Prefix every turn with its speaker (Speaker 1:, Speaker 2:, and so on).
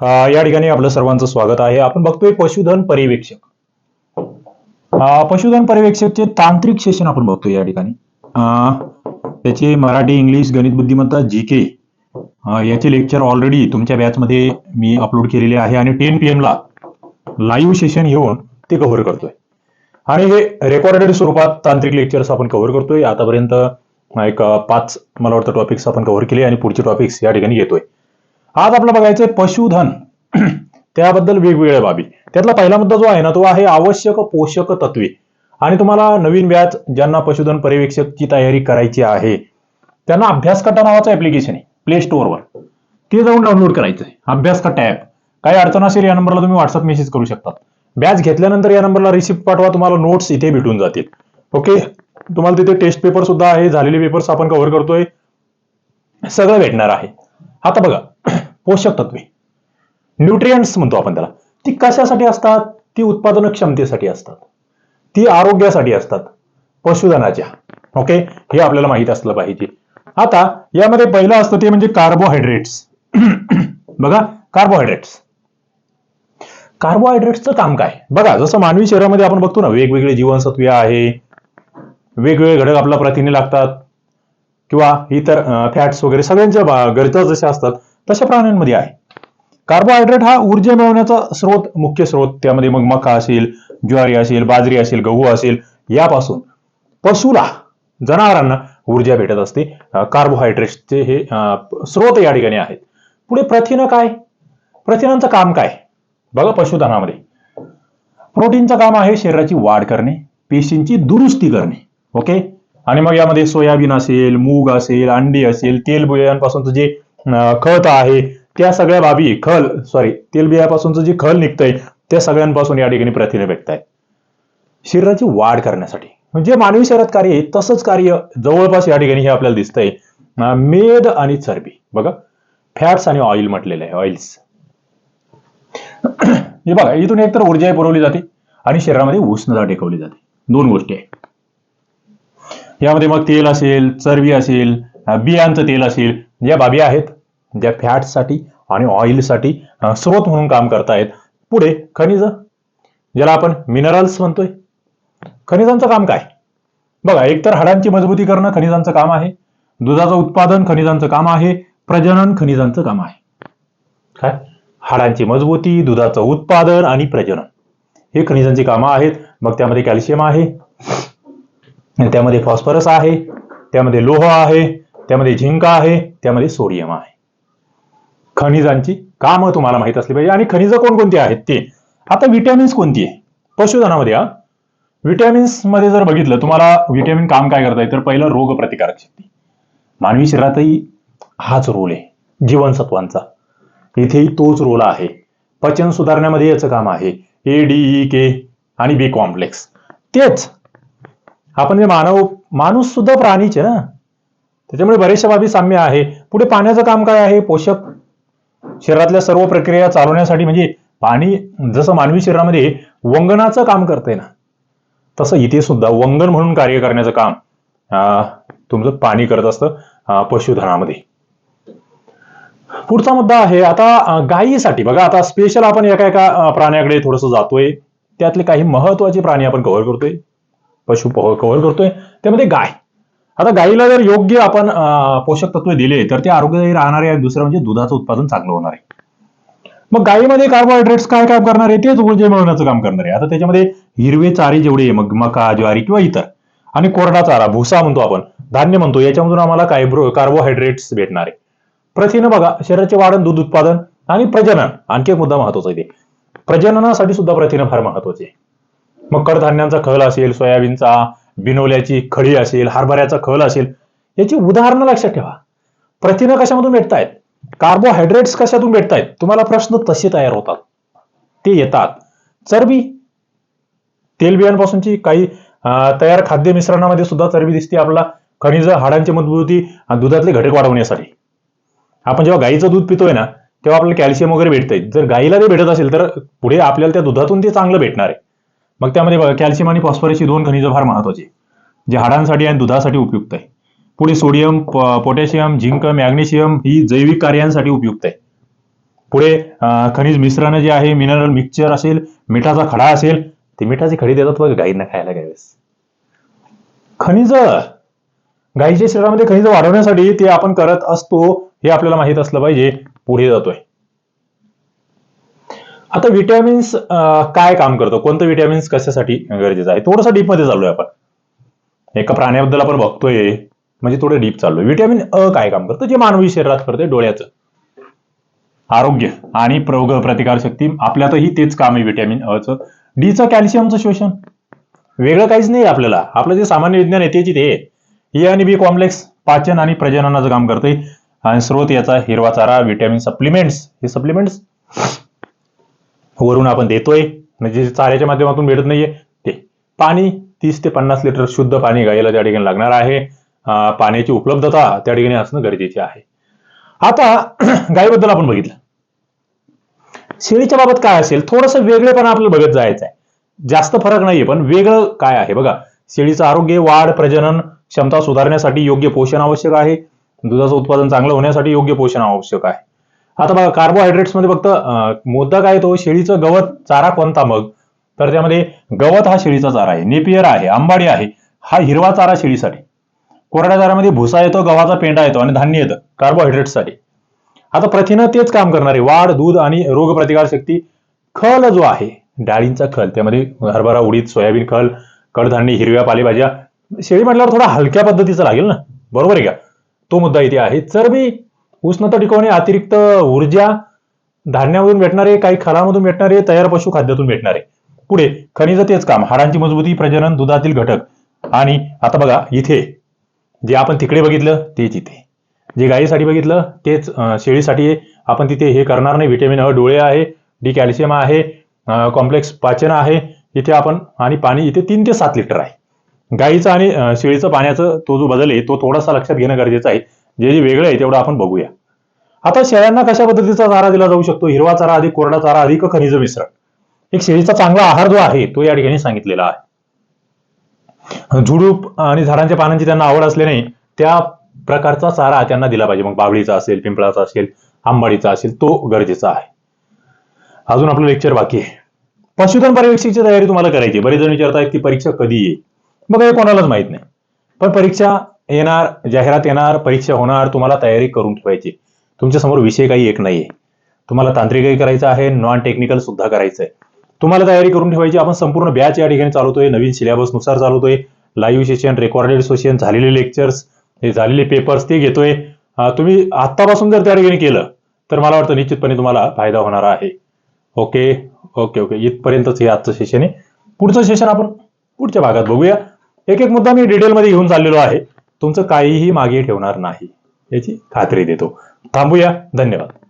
Speaker 1: या ठिकाणी आपलं सर्वांचं स्वागत आहे. आपण बघतोय पशुधन पर्यवेक्षक. पशुधन पर्यवेक्षकचे तांत्रिक सेशन आपण बघतोय या ठिकाणी. त्याचे मराठी इंग्लिश गणित बुद्धिमत्ता जी के याचे लेक्चर ऑलरेडी तुमच्या बॅचमध्ये मी अपलोड केलेले आहे आणि टेन पी ला लाईव्ह सेशन घेऊन ते कव्हर करतोय. आणि हे रेकॉर्डेड स्वरूपात तांत्रिक लेक्चर्स आपण कव्हर करतोय. आतापर्यंत एक पाच मला वाटतं टॉपिक्स आपण कव्हर केले आणि पुढचे टॉपिक्स या ठिकाणी घेतोय. आज आपलं बघायचंय पशुधन. त्याबद्दल वेगवेगळ्या बाबी. त्यातला पहिला मुद्दा जो आहे ना तो आहे आवश्यक पोषक तत्वे. आणि तुम्हाला नवीन व्याज ज्यांना पशुधन पर्यवेक्षकची तयारी करायची आहे त्यांना अभ्यासकट्टा नावाचं ऍप्लिकेशन आहे प्ले स्टोअरवर ते जाऊन डाउनलोड करायचं आहे अभ्यास ॲप काही अडचण असेल या नंबरला तुम्ही व्हॉट्सअप मेसेज करू शकता बॅच घेतल्यानंतर या नंबरला रिसिप्ट पाठवा तुम्हाला नोट्स इथे भेटून जातील. ओके तुम्हाला तिथे टेस्ट पेपर सुद्धा आहे झालेले पेपर्स आपण कव्हर करतोय. सगळं भेटणार आहे. आता बघा. पोषक तत्वे. न्यूट्रियंट्स म्हणतो आपण त्याला. ती कशासाठी असतात? ती उत्पादन क्षमतेसाठी असतात. ती आरोग्यासाठी असतात. पशुधनाच्या. ओके हे आपल्याला माहीत असलं पाहिजे. आता यामध्ये पहिलं असतं ते म्हणजे कार्बोहायड्रेट्स बघा कार्बोहायड्रेट्स कार्बोहायड्रेट्सचं काम काय? बघा जसं मानवी शरीरामध्ये आपण बघतो ना वेगवेगळे जीवनसत्वे आहे वेगवेगळे घटक आपल्या प्रथिने लागतात किंवा इतर फॅट्स वगैरे सगळ्यांच्या गरजा जशा असतात तशा प्राण्यांमध्ये आहे. कार्बोहायड्रेट हा ऊर्जा मिळवण्याचा स्रोत मुख्य स्रोत. त्यामध्ये मग मका असेल ज्वारी असेल बाजरी असेल गहू असेल यापासून पशुला जनावरांना ऊर्जा भेटत असते. अं, कार्बोहायड्रेट्सचे हे स्रोत या ठिकाणी आहेत. पुढे प्रथिनं काय? प्रथिनांचं काम काय? बघा पशुधनामध्ये. प्रोटीनचं काम आहे शरीराची वाढ करणे पेशींची दुरुस्ती करणे. ओके आणि मग यामध्ये सोयाबीन असेल मूग असेल अंडी असेल तेलबियांपासूनचं जे खत आहे त्या सगळ्या बाबी खल सॉरी तेलबियापासूनचं जे खल निघतंय त्या सगळ्यांपासून या ठिकाणी प्रथिने भेटत आहेत शरीराची वाढ करण्यासाठी. म्हणजे मानवी शरीरात कार्य आहे तसंच कार्य जवळपास या ठिकाणी हे आपल्याला दिसतंय. मेद आणि चरबी. बघा फॅट्स आणि ऑइल म्हटलेलं आहे ऑइल्स हे बघा इथून एकतर ऊर्जा पुरवली जाते आणि शरीरामध्ये उष्णता टेकवली जाते. दोन गोष्टी आहेत. यामध्ये मग तेल असेल चरबी असेल बियांचं तेल असेल या बाबी आहेत. ज्या फॅटसाठी आणि ऑइलसाठी स्रोत म्हणून काम करतायत. पुढे खनिज ज्याला आपण मिनरल्स म्हणतोय. खनिजांचं काम काय? बघा एकतर हाडांची मजबूती करणं खनिजांचं काम आहे. दुधाचं उत्पादन खनिजांचं काम आहे. प्रजनन खनिजांचं काम आहे. काय? हाडांची मजबूती दुधाचं उत्पादन आणि प्रजनन. हे खनिजांची कामं आहेत. मग त्यामध्ये कॅल्शियम आहे. त्यामध्ये फॉस्फरस आहे. त्यामध्ये लोह आहे. त्यामध्ये झिंक आहे. त्यामध्ये सोडियम आहे. खनिजांची कामं तुम्हाला माहीत असली पाहिजे. आणि खनिजं कोणकोणती आहेत? ते आता विटॅमिन्स कोणती आहे? पशुधनामध्ये हा? विटॅमिन्समध्ये जर बघितलं तुम्हाला विटॅमिन काम काय करताय? तर पहिलं रोग प्रतिकारक शक्ती. मानवी शरीरातही हाच रोल आहे. जीवनसत्वांचा. इथेही तोच रोल आहे. पचन सुधारण्यामध्ये याचं काम आहे. ए डी ई के आणि बी कॉम्प्लेक्स तेच. आपण जे मानव माणूस सुद्धा प्राणीच आहे ना? त्याच्यामुळे बरेचशा बाबी साम्य आहे. पुढे पाण्याचं काम काय आहे? पोषक शरीरातल्या सर्व प्रक्रिया चालवण्यासाठी म्हणजे पाणी जसं मानवी शरीरामध्ये वंगणाचं काम करते ना तसं इथे सुद्धा वंगण म्हणून कार्य करण्याचं काम तुमचं पाणी करत असतं पशुधनामध्ये. पुढचा मुद्दा आहे आता गायीसाठी. बघा आता स्पेशल आपण एका एका प्राण्याकडे थोडंसं जातोय. त्यातले काही महत्त्वाचे प्राणी आपण कव्हर करतोय. पशु कव्हर करतोय. त्यामध्ये गाय. आता गाईला जर योग्य आपण पोषक तत्व दिले तर ते आरोग्यदायी राहणार आहे. दुसरं म्हणजे दुधाचं उत्पादन चांगलं होणार आहे. मग गायीमध्ये कार्बोहायड्रेट्स काय काम करणार आहे? तेच ऊर्जा मिळवण्याचं काम करणार आहे. आता त्याच्यामध्ये हिरवे चारे जेवढे मग मका ज्वारी किंवा इतर आणि कोरडा चारा भुसा म्हणतो आपण धान्य म्हणतो याच्यामधून आम्हाला कायब्रो कार्बोहायड्रेट्स भेटणार आहे. प्रथिनं बघा शरीराचे वाढण दूध उत्पादन आणि प्रजनन आणखी एक मुद्दा महत्त्वाचा आहे ते. प्रजननासाठी सुद्धा प्रथिनं फार महत्त्वाचे आहे. मग कडधान्यांचा खल असेल सोयाबीनचा बिनोल्याची खळी असेल हरभऱ्याचा खल असेल याची उदाहरणं लक्षात ठेवा. प्रथिनं कशामधून भेटतायत? कार्बोहायड्रेट्स कशातून भेटतायत? तुम्हाला प्रश्न तसे तयार होतात. ते येतात. चरबी. तेलबियांपासूनची काही तयार खाद्य मिश्रणामध्ये सुद्धा चरबी दिसते आपला खनिज हाडांची मजबूती आणि दुधातले घटक वाढवण्यासाठी. आपण जेव्हा गाईचं दूध पितोय ना तेव्हा आपल्याला कॅल्शियम वगैरे भेटतंय. जर गाईला ते भेटत असेल तर पुढे आपल्याला त्या दुधातून ते चांगलं भेटणार आहे. मग त्यामध्ये बघा कॅल्शियम आणि फॉस्फरसची दोन खनिजं फार महत्वाची. जे हाडांसाठी आणि दुधासाठी उपयुक्त आहे. पुढे सोडियम पोटॅशियम झिंक मॅग्नेशियम ही जैविक कार्यांसाठी उपयुक्त आहे. पुढे खनिज मिश्रण जे आहे मिनरल मिक्सचर असेल मिठाचा खडा असेल ते मिठाची खडी देतात बघ गाईंना खायला त्यावेळेस खनिज! गाईच्या शरीरामध्ये खनिज वाढवण्यासाठी ते आपण करत असतो हे आपल्याला माहीत असलं पाहिजे. पुढे जातोय. आता व्हिटॅमिन्स काय काम करतो? कोणतं व्हिटॅमिन्स कशासाठी गरजेचं आहे? थोडंसं डीपमध्ये आहे आपण. एका प्राण्याबद्दल आपण बघतोय. म्हणजे थोडं डीप चालू आहे व्हिटॅमिन अ काय काम करतं? जे मानवी शरीरात करते डोळ्याचं. आरोग्य आणि रोग प्रतिकारशक्ती आपल्यातही तेच काम आहे व्हिटॅमिन अचं. डीचं कॅल्शियमचं शोषण. वेगळं काहीच नाही आपल्याला. आपलं जे सामान्य विज्ञान आहे तेच ते ए आणि बी कॉम्प्लेक्स पाचन आणि प्रजननाचं काम करते आणि स्रोत याचा हिरवा चारा व्हिटॅमिन सप्लिमेंट्स हे सप्लिमेंट्स वरून आपण देतोय. म्हणजे जे चाऱ्याच्या माध्यमातून मिळत नाहीये ते पाणी तीस ते पन्नास लिटर शुद्ध पाणी गायला त्या ठिकाणी लागणार आहे. पाण्याची उपलब्धता त्या ठिकाणी असणं गरजेचे आहे. आता गायीबद्दल आपण बघितलं. शेळीच्या बाबत काय असेल? थोडंसं वेगळेपणा आपल्याला बघत जायचं आहे जास्त फरक नाहीये पण वेगळं काय आहे? बघा शेळीचं आरोग्य वाढ प्रजनन क्षमता सुधारण्यासाठी योग्य पोषण आवश्यक आहे. दुधाचं उत्पादन चांगलं होण्यासाठी योग्य पोषण आवश्यक आहे. आता बघा कार्बोहायड्रेट्समध्ये फक्त मुद्दा काय तो शेळीचं गवत चारा कोणता मग? तर त्यामध्ये गवत हा शेळीचा चारा आहे नेपियर आहे आंबाडी आहे हा हिरवा चारा शेळीसाठी. कोरड्या चाऱ्यामध्ये भुसा येतो गव्हाचा पेंडा येतो आणि धान्य येतं कार्बोहायड्रेट्ससाठी आता प्रथिनं तेच काम करणारे वाढ दूध आणि रोगप्रतिकार शक्ती खल जो आहे डाळींचा खल त्यामध्ये हरभरा उडीद सोयाबीन खल कडधान्य हिरव्या पालेभाज्या शेळी म्हटल्यावर थोडा हलक्या पद्धतीचं लागेल ना? बरोबर आहे का? तो मुद्दा इथे आहे. चरबी उष्णता टिकवणे अतिरिक्त ऊर्जा धान्यामधून भेटणारे काही खरामधून भेटणारे तयार पशु खाद्यातून भेटणारे. पुढे खनिज तेच काम हाडांची मजबूती प्रजनन दुधातील घटक. आणि आता बघा इथे जे आपण तिकडे बघितलं तेच इथे. जे गायीसाठी बघितलं तेच शेळीसाठी आपण तिथे हे करणार नाही. व्हिटॅमिन अ डोळे आहे डी कॅल्शियम आहे कॉम्प्लेक्स पाचन आहे. इथे आपण आणि पाणी इथे तीन ते सात लिटर आहे. गाईचं आणि शेळीचं पाण्याचं तो जो बदल आहे तो थोडासा लक्षात घेणं गरजेचं आहे. जे जे वेगळं आहे तेवढं आपण बघूया. आता शेळ्यांना कशा पद्धतीचा चारा दिला जाऊ शकतो? हिरवा चारा अधिक कोरडा चारा अधिक खनिज मिश्रण? एक शेळीचा चांगला आहार जो आहे तो या ठिकाणी सांगितलेला आहे. झुडूप आणि झाडांच्या पानांची त्यांना आवड असल्याने त्या प्रकारचा चारा त्यांना दिला पाहिजे. मग बावळीचा असेल पिंपळाचा असेल आंबाडीचा असेल तो गरजेचा आहे. अजून आपलं लेक्चर बाकी आहे. पशुधन परीक्षेची तयारी तुम्हाला करायची बरेच जण विचारतायत की परीक्षा कधी येईल? मग हे कोणालाच माहीत नाही. पण परीक्षा येणार जाहिरात येणार परीक्षा होणार तुम्हाला तयारी करून ठेवायची. तुमच्यासमोर विषय काही एक नाहीये. तुम्हाला तांत्रिकही करायचं आहे नॉन टेक्निकल सुद्धा करायचं आहे तुम्हाला तयारी करून ठेवायची आपण संपूर्ण बॅच या ठिकाणी चालवतोय नवीन सिलेबसनुसार चालवतोय लाईव्ह सेशन रेकॉर्डेड सेशन झालेले लेक्चर्स हे झालेले पेपर्स ते घेतोय. तुम्ही आत्तापासून जर त्या ठिकाणी केलं तर मला वाटतं निश्चितपणे तुम्हाला फायदा होणार आहे. ओके? Okay okay. इथपर्यंतच हे आजचं सेशन आहे. पुढचं सेशन आपण पुढच्या भागात बघूया. एक एक मुद्दा मी डिटेलमध्ये घेऊन चाललेलो आहे. तुमचं काहीही मागे ठेवणार नाही याची खात्री देतो. थांबूया. धन्यवाद.